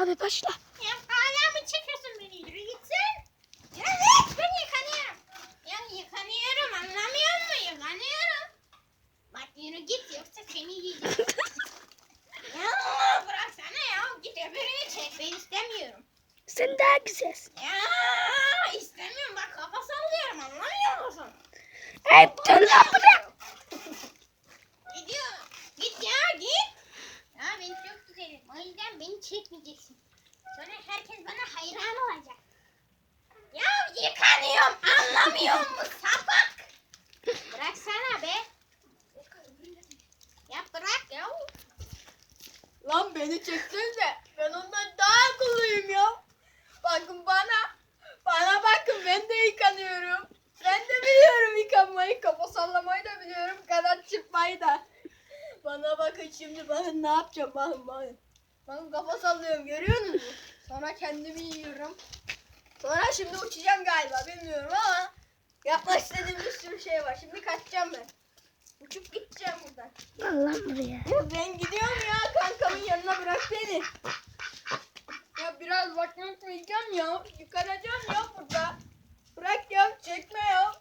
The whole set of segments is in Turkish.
Hadi başla. Ya hala mı çekiyorsun beni? Yürü gitsin. Yürü git. Ben yıkanıyorum. Ya yıkanıyorum anlamıyor musun? Yıkanıyorum. Bak yürü git yoksa seni yiyeceğim. ya bıraksana ya. Git öbürünü çek. Ben istemiyorum. Sen daha güzelsin. Ya istemiyorum. Bak kafa sallıyorum anlamıyor musun? Hey dön lan buraya. Gidiyor. Git ya git. Ya ben çok güzelim. O yüzden beni çekmeyeceksin. Sonra herkes bana hayran olacak. Ya yıkanıyorum anlamıyor musun sapık? Bıraksana be. Ya bırak ya. Lan beni çeksenize. Ben ondan daha akıllıyım ya. Bakın bana. Bana bakın ben de yıkanıyorum. Ben de biliyorum yıkanmayı. Kafa sallamayı da biliyorum. Kanat çırpmayı da. Bana bakın şimdi bakın ne yapacağım bakın bakın. Bakın kafa sallıyorum görüyor musunuz? Sonra kendimi yiyorum. Sonra şimdi uçacağım galiba bilmiyorum ama yapmak istediğim bir sürü şey var. Şimdi kaçacağım ben. Uçup gideceğim buradan. Gel lan buraya. Ya ben gidiyorum ya kankamın yanına bırak beni. Ya biraz vakit yiyeceğim ya. Yıkanacağım ya burada. Bırak ya çekme ya.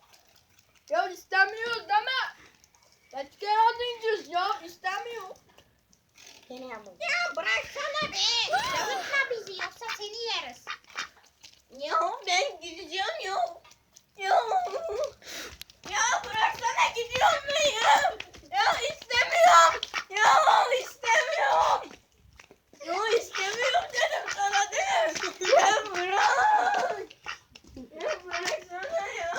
Ya istemiyoruz ama. Let's get out ineceğiz ya istemiyor. Ya bıraksana be. Yanıltma bizi yoksa seni yeriz. Ya ben gideceğim ya. Ya. Ya bıraksana gidiyorum ben ya. Ya istemiyorum. Ya istemiyorum. Ya istemiyorum dedim sana dedim. Ya bırak. Ya bıraksana ya.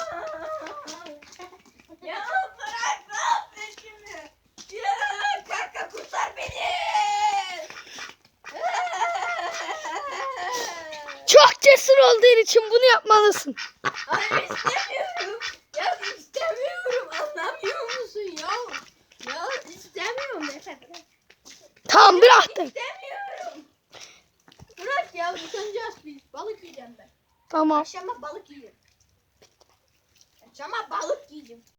Ya bırak ne yaptın şimdi? Ya kanka kurtar beni. Çok cesur olduğun için bunu yapmalısın. Hayır istemiyorum. Ya istemiyorum. Anlamıyor musun ya? Ya istemiyorum Efe bırak. Tamam bıraktım. İstemiyorum. Bırak ya yıkanacağız biz. Balık yiyeceğim ben. Tamam. Akşama balık yiyeceğim. Akşama balık yiyeceğim.